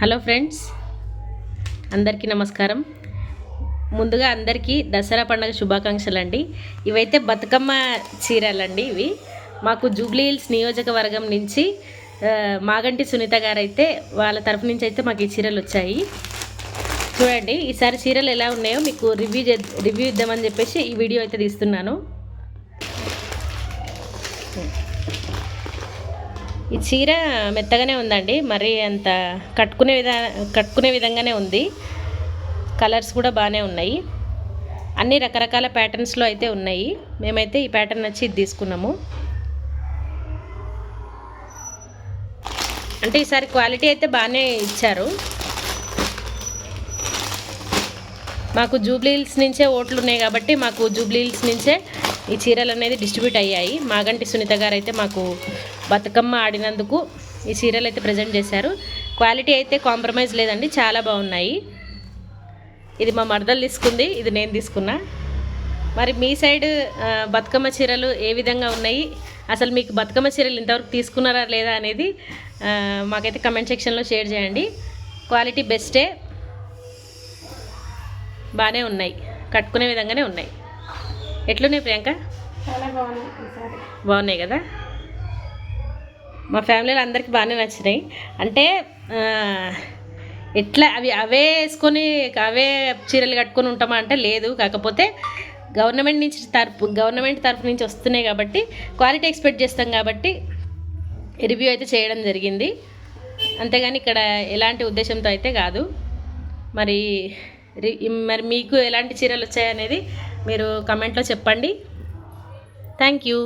Hello friends అందరికీ నమస్కారం. ముందుగా అందరికీ దసరా పండుగ శుభాకాంక్షలు అండి ఇవైతే బతుకమ్మ చీరలండి ఇవి. మాకు జూబ్లీ హిల్స్ నియోజకవర్గం నుంచి మాగంటి సునీత గారు అయితే వాళ్ళ తరఫు నుంచి అయితే మాకు ఈ చీరలు వచ్చాయి. చూడండి ఈసారి చీరలు ఎలా ఉన్నాయో మీకు రివ్యూ రివ్యూ ఇద్దామని చెప్పేసి ఈ వీడియో అయితే తీస్తున్నాను. ఈ చీర మెత్తగానే ఉందండి. మరి అంత కట్టుకునే విధా కట్టుకునే విధంగానే ఉంది. కలర్స్ కూడా బాగానే ఉన్నాయి. అన్ని రకరకాల ప్యాటర్న్స్లో అయితే ఉన్నాయి. మేమైతే ఈ ప్యాటర్న్ వచ్చి ఇది తీసుకున్నాము. అంటే ఈసారి క్వాలిటీ అయితే బాగానే ఇచ్చారు. మాకు జూబ్లీ హిల్స్ నుంచే ఓట్లు ఉన్నాయి కాబట్టి మాకు జూబ్లీ హిల్స్ నుంచే ఈ చీరలు అనేది డిస్ట్రిబ్యూట్ అయ్యాయి. మాగంటి సునీత గారు అయితే మాకు బతుకమ్మ ఆడినందుకు ఈ చీరలు అయితే ప్రజెంట్ చేశారు. క్వాలిటీ అయితే కాంప్రమైజ్ లేదండి చాలా బాగున్నాయి. ఇది మా మరదలు తీసుకుంది ఇది నేను తీసుకున్నా. మరి మీ సైడ్ బతుకమ్మ చీరలు ఏ విధంగా ఉన్నాయి? అసలు మీకు బతుకమ్మ చీరలు ఇంతవరకు తీసుకున్నారా లేదా అనేది మాకైతే కమెంట్ సెక్షన్లో షేర్ చేయండి. క్వాలిటీ బెస్టే బాగానే ఉన్నాయి. కట్టుకునే విధంగానే ఉన్నాయి. ఎట్లున్నాయి ప్రియాంక? బాగున్నాయి కదా? మా ఫ్యామిలీలో అందరికీ బాగానే నచ్చినాయి. అంటే ఎట్లా అవి అవే వేసుకొని అవే చీరలు కట్టుకొని ఉంటామా అంటే లేదు. కాకపోతే గవర్నమెంట్ నుంచి తరపు గవర్నమెంట్ తరపు నుంచి వస్తున్నాయి కాబట్టి క్వాలిటీ ఎక్స్పెక్ట్ చేస్తాం కాబట్టి రివ్యూ అయితే చేయడం జరిగింది. అంతేగాని ఇక్కడ ఎలాంటి ఉద్దేశంతో అయితే కాదు. మరి మరి మీకు ఎలాంటి చీరలు వచ్చాయనేది మీరు కమెంట్లో చెప్పండి. Thank you